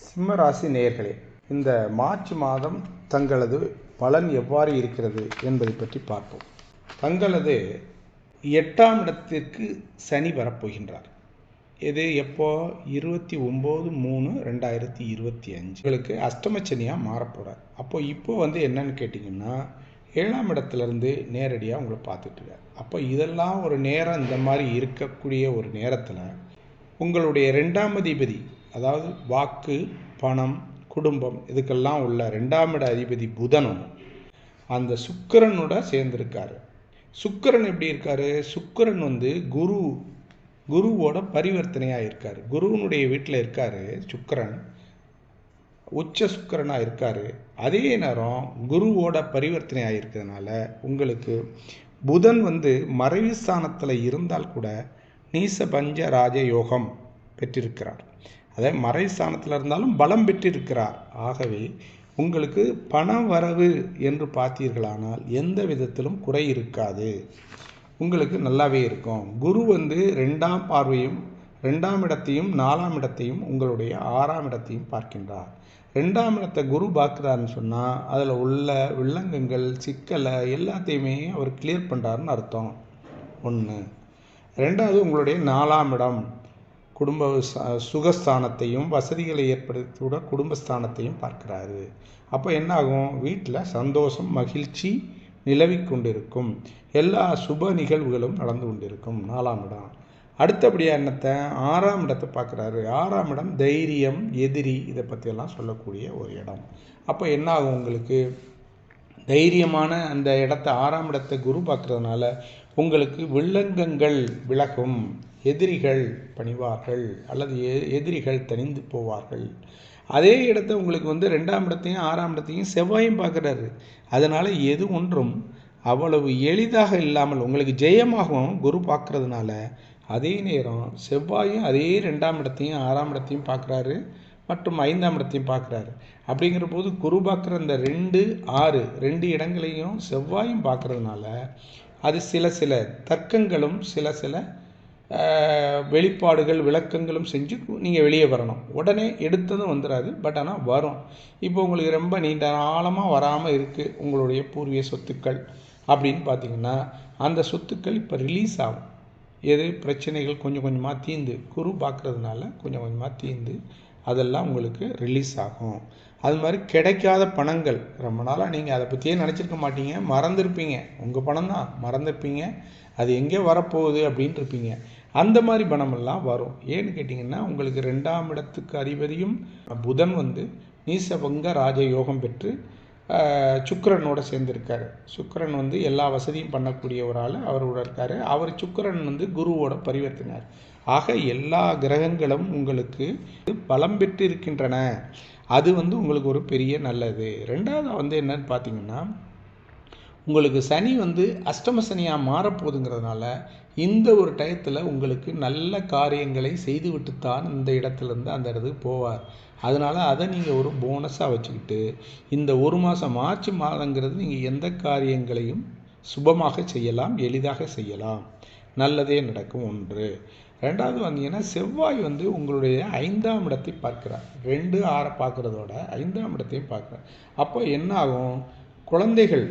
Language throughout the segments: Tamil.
சிம்மராசி நேயர்களே இந்த மார்ச் மாதம் தங்களது பலன் எவ்வாறு இருக்கிறது என்பதை பற்றி பார்ப்போம். தங்களது எட்டாம் இடத்திற்கு சனி வரப்போகின்றார். இது எப்போ? இருபத்தி ஒம்பது மூணு ரெண்டாயிரத்தி இருபத்தி அஞ்சு. உங்களுக்கு அஷ்டமச்சனியாக மாறப்போகிறார் அப்போ இப்போ வந்து என்னன்னு கேட்டிங்கன்னா ஏழாம் இடத்துலேருந்து நேரடியாக உங்களை பார்த்துட்டுருக்காரு அப்போ இதெல்லாம் ஒரு நேரம் இந்த மாதிரி இருக்கக்கூடிய ஒரு நேரத்தில் உங்களுடைய ரெண்டாம் அதிபதி அதாவது வாக்கு பணம் குடும்பம் இதுக்கெல்லாம் உள்ள ரெண்டாம் இட அதிபதி புதனும் அந்த சுக்கிரனோட சேர்ந்திருக்காரு. சுக்கிரன் எப்படி இருக்காரு? சுக்கிரன் வந்து குரு குருவோட பரிவர்த்தனையாக இருக்கார். குருவனுடைய வீட்டில் இருக்கார் சுக்கரன். உச்ச சுக்கிரனாக இருக்கார். அதே நேரம் குருவோட பரிவர்த்தனையாக இருக்கிறதுனால உங்களுக்கு புதன் வந்து மறைவு ஸ்தானத்தில் இருந்தால் கூட நீச பஞ்ச ராஜ யோகம் பெற்றிருக்கிறார். அதே மறை ஸ்தானத்தில் இருந்தாலும் பலம் பெற்றிருக்கிறார். ஆகவே உங்களுக்கு பண வரவு என்று பார்த்தீர்களானால் எந்த விதத்திலும் குறை இருக்காது. உங்களுக்கு நல்லாவே இருக்கும். குரு வந்து ரெண்டாம் பார்வையும் ரெண்டாம் இடத்தையும் நாலாம் இடத்தையும் உங்களுடைய ஆறாம் இடத்தையும் பார்க்கின்றார். ரெண்டாம் இடத்தை குரு பார்க்குறாருன்னு சொன்னால் அதில் உள்ள வில்லங்கங்கள் சிக்கலை எல்லாத்தையுமே அவர் கிளியர் பண்ணுறாருன்னு அர்த்தம். ஒன்று ரெண்டாவது உங்களுடைய நாலாம் இடம். குடும்ப சுகஸ்தானத்தையும் வசதிகளை ஏற்படுத்திவிட குடும்பஸ்தானத்தையும் பார்க்கிறாரு. அப்போ என்ன ஆகும் வீட்டில் சந்தோஷம் மகிழ்ச்சி நிலவி கொண்டிருக்கும். எல்லா சுப நிகழ்வுகளும் நடந்து கொண்டிருக்கும். நாலாம் இடம். அடுத்தபடியாக என்னத்தை? ஆறாம் இடத்தை பார்க்குறாரு. ஆறாம் இடம் தைரியம் எதிரி இதை பற்றியெல்லாம் சொல்லக்கூடிய ஒரு இடம். அப்போ என்ன ஆகும் உங்களுக்கு? தைரியமான அந்த இடத்த ஆறாம் இடத்தை குரு பார்க்குறதுனால உங்களுக்கு வில்லங்கங்கள் விலகும். எதிரிகள் பணிவார்கள் அல்லது எதிரிகள் தனிந்து போவார்கள். அதே இடத்த உங்களுக்கு வந்து ரெண்டாம் இடத்தையும் ஆறாம் இடத்தையும் செவ்வாயும் பார்க்குறாரு. அதனால் எது ஒன்றும் அவ்வளவு எளிதாக இல்லாமல் உங்களுக்கு ஜெயமாகவும் குரு பார்க்குறதுனால அதே நேரம் செவ்வாயும் அதே ரெண்டாம் இடத்தையும் ஆறாம் இடத்தையும் பார்க்குறாரு. மற்றும் ஐந்தாம் இடத்தையும் பார்க்குறாரு. அப்படிங்கிற போது குரு பார்க்குற அந்த ரெண்டு ஆறு ரெண்டு இடங்களையும் செவ்வாயும் பார்க்குறதுனால அது சில சில தர்க்கங்களும் சில சில வெளிப்பாடுகள் விளக்கங்களும் செஞ்சு நீங்கள் வெளியே வரணும். உடனே எடுத்ததும் வந்துடாது பட் ஆனால் வரும். இப்போ உங்களுக்கு ரொம்ப நீண்ட ஆழமாக வராமல் இருக்குது உங்களுடைய பூர்வீக சொத்துக்கள் அப்படின்னு பார்த்தீங்கன்னா அந்த சொத்துக்கள் இப்போ ரிலீஸ் ஆகும். எது? பிரச்சனைகள் கொஞ்சம் கொஞ்சமாக தீந்து குரு பார்க்குறதுனால கொஞ்சம் கொஞ்சமாக தீந்து அதெல்லாம் உங்களுக்கு ரிலீஸ் ஆகும். அது மாதிரி கிடைக்காத பணங்கள் ரொம்ப நாளாக நீங்கள் அதை பற்றியே நினச்சிருக்க மாட்டீங்க மறந்துருப்பீங்க. உங்கள் பணம் தான் மறந்துருப்பீங்க. அது எங்கே வரப்போகுது அப்படின்ட்டு இருப்பீங்க அந்த மாதிரி பணமெல்லாம் வரும். ஏன்னு கேட்டிங்கன்னா உங்களுக்கு ரெண்டாம் இடத்துக்கு அதிபதியும் புதன் வந்து நீசபங்க ராஜயோகம் பெற்று சுக்கரனோட சேர்ந்துருக்காரு. சுக்கரன் வந்து எல்லா வசதியும் பண்ணக்கூடிய ஒரு ஆள் அவரோட இருக்கார். அவர் சுக்கரன் வந்து குருவோட பரிவர்த்தினார் ஆக எல்லா கிரகங்களும் உங்களுக்கு பலம் பெற்று இருக்கின்றன அது வந்து உங்களுக்கு ஒரு பெரிய நல்லது. ரெண்டாவது வந்து என்னன்னு பார்த்தீங்கன்னா உங்களுக்கு சனி வந்து அஷ்டம சனியாக மாறப்போகுதுங்கிறதுனால இந்த ஒரு டயத்தில் உங்களுக்கு நல்ல காரியங்களை செய்துவிட்டு தான் இந்த இடத்துலேருந்து அந்த இடத்துக்கு போவார். அதனால் அதை நீங்கள் ஒரு போனஸாக வச்சுக்கிட்டு இந்த ஒரு மாதம் மார்ச் மாதங்கிறது நீங்கள் எந்த காரியங்களையும் சுபமாக செய்யலாம் எளிதாக செய்யலாம். நல்லதே நடக்கும் ஒன்று. ரெண்டாவது வந்தீங்கன்னா செவ்வாய் வந்து உங்களுடைய ஐந்தாம் இடத்தை பார்க்குறார். ரெண்டு ஆறை பார்க்குறதோட ஐந்தாம் இடத்தையும் பார்க்குறார். அப்போ என்ன ஆகும்? குழந்தைகள்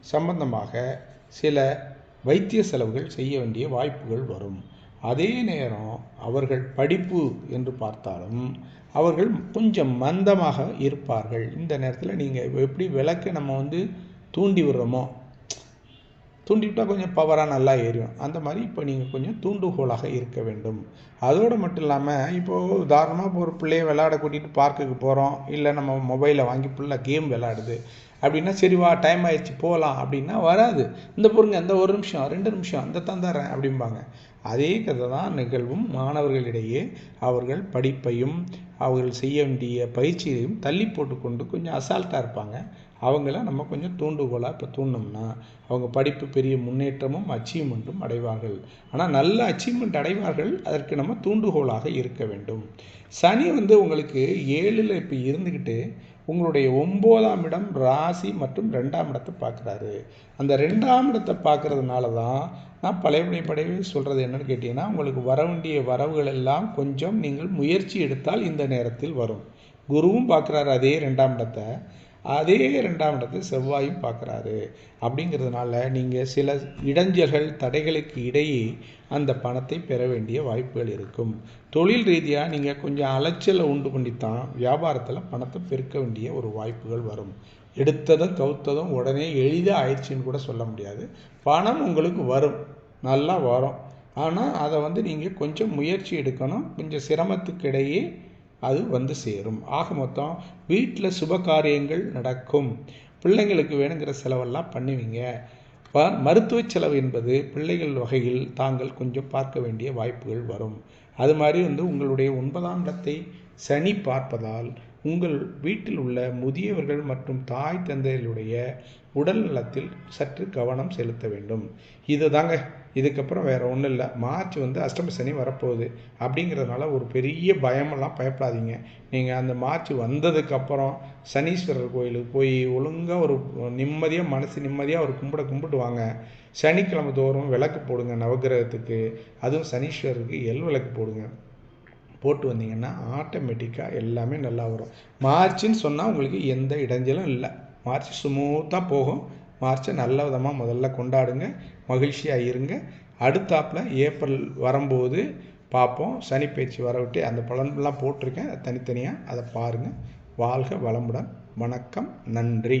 சம்பந்தமாக சில வைத்திய செலவுகள் செய்ய வேண்டிய வாய்ப்புகள் வரும். அதே நேரம் அவர்கள் படிப்பு என்று பார்த்தாலும் அவர்கள் கொஞ்சம் மந்தமாக இருப்பார்கள். இந்த நேரத்தில் நீங்கள் எப்படி விளக்கை நம்ம வந்து தூண்டி விடுறோமோ தூண்டிவிட்டால் கொஞ்சம் பவராக நல்லா ஏறியும் அந்த மாதிரி இப்போ நீங்கள் கொஞ்சம் தூண்டுகோலாக இருக்க வேண்டும். அதோடு மட்டும் இல்லாமல் இப்போது உதாரணமாக இப்போ ஒரு பிள்ளைய விளையாட கூட்டிகிட்டு பார்க்குக்கு போகிறோம் இல்லை நம்ம மொபைலை வாங்கி பிள்ளை கேம் விளையாடுது. அப்படின்னா சரி வா டைம் ஆயிடுச்சு போகலாம் அப்படின்னா வராது. இந்த பொருங்க இந்த ஒரு நிமிஷம் ரெண்டு நிமிஷம் இந்த தந்துடுறேன் அப்படிம்பாங்க. அதே கதை தான் நிகழ்வும் மாணவர்களிடையே அவர்கள் படிப்பையும் அவர்கள் செய்ய வேண்டிய பயிற்சியையும் தள்ளி போட்டுக்கொண்டு கொஞ்சம் அசால்ட்டாக இருப்பாங்க. அவங்கள நம்ம கொஞ்சம் தூண்டுகோலாக இப்போ தூண்டோம்னா அவங்க படிப்பு பெரிய முன்னேற்றமும் அச்சீவ்மெண்ட்டும் அடைவார்கள். ஆனால் நல்ல அச்சீவ்மெண்ட் அடைவார்கள் அதற்கு நம்ம தூண்டுகோலாக இருக்க வேண்டும். சனி வந்து உங்களுக்கு ஏழில் இப்போ இருந்துக்கிட்டு உங்களுடைய ஒம்போதாம் இடம் ராசி மற்றும் ரெண்டாம் இடத்தை பார்க்குறாரு. அந்த ரெண்டாம் இடத்தை பார்க்குறதுனால தான் நான் பழையபடி படையே சொல்கிறது என்னன்னு கேட்டிங்கன்னா உங்களுக்கு வர வேண்டிய வரவுகள் எல்லாம் கொஞ்சம் நீங்கள் முயற்சி எடுத்தால் இந்த நேரத்தில் வரும். குருவும் பார்க்குறாரு அதே ரெண்டாம் இடத்தை. அதே ரெண்டாம் இடத்தை செவ்வாயும் பார்க்குறாரு. அப்படிங்கிறதுனால நீங்கள் சில இடைஞ்சல்கள் தடைகளுக்கு இடையே அந்த பணத்தை பெற வேண்டிய வாய்ப்புகள் இருக்கும். தொழில் ரீதியாக நீங்கள் கொஞ்சம் அலைச்சலை உண்டு பண்ணித்தான் வியாபாரத்தில் பணத்தை பெருக்க வேண்டிய ஒரு வாய்ப்புகள் வரும். எடுத்ததும் கவுத்ததும் உடனே எளிதாக ஆயிடுச்சுன்னு கூட சொல்ல முடியாது. பணம் உங்களுக்கு வரும். நல்லா வரும். ஆனால் அதை வந்து நீங்கள் கொஞ்சம் முயற்சி எடுக்கணும். கொஞ்சம் சிரமத்துக்கிடையே அது வந்து சேரும். ஆக மொத்தம் வீட்டில் சுப காரியங்கள் நடக்கும். பிள்ளைங்களுக்கு வேணுங்கிற செலவெல்லாம் பண்ணுவீங்க. மருத்துவ செலவு என்பது பிள்ளைகள் வகையில் தாங்கள் கொஞ்சம் பார்க்க வேண்டிய வாய்ப்புகள் வரும். அது மாதிரி வந்து உங்களுடைய ஒன்பதாம் இடத்தை சனி பார்ப்பதால் உங்கள் வீட்டில் உள்ள முதியவர்கள் மற்றும் தாய் தந்தைகளுடைய உடல் நலத்தில் சற்று கவனம் செலுத்த வேண்டும். இது தாங்க இதுக்கப்புறம் வேறு ஒன்றும் இல்லை. மார்ச் வந்து அஷ்டம சனி வரப்போகுது அப்படிங்கிறதுனால ஒரு பெரிய பயமெல்லாம் பயப்படாதீங்க. நீங்கள் அந்த மார்ச் வந்ததுக்கப்புறம் சனீஸ்வரர் கோயிலுக்கு போய் ஒழுங்காக ஒரு நிம்மதியாக மனசு நிம்மதியாக ஒரு கும்பிட கும்பிட்டு வாங்க. சனிக்கிழமை தோறும் விளக்கு போடுங்க நவகிரகத்துக்கு அதுவும் சனீஸ்வரருக்கு எல் விளக்கு போடுங்க. போட்டு வந்தீங்கன்னா ஆட்டோமேட்டிக்காக எல்லாமே நல்லா வரும். மார்ச்சுன்னு சொன்னால் உங்களுக்கு எந்த இடைஞ்சலும் இல்லை. மார்ச் ஸ்மூத்தாக போகும். மார்ச்சை நல்ல விதமாக முதல்ல கொண்டாடுங்க. மகிழ்ச்சியாக இருங்க. அடுத்தாப்பில் ஏப்ரல் வரும்போது பார்ப்போம். சனி பயிற்சி வரவிட்டு அந்த பலன்லாம் போட்டிருக்கேன். தனித்தனியாக அதை பாருங்கள் வாழ்க வளமுடன். வணக்கம். நன்றி.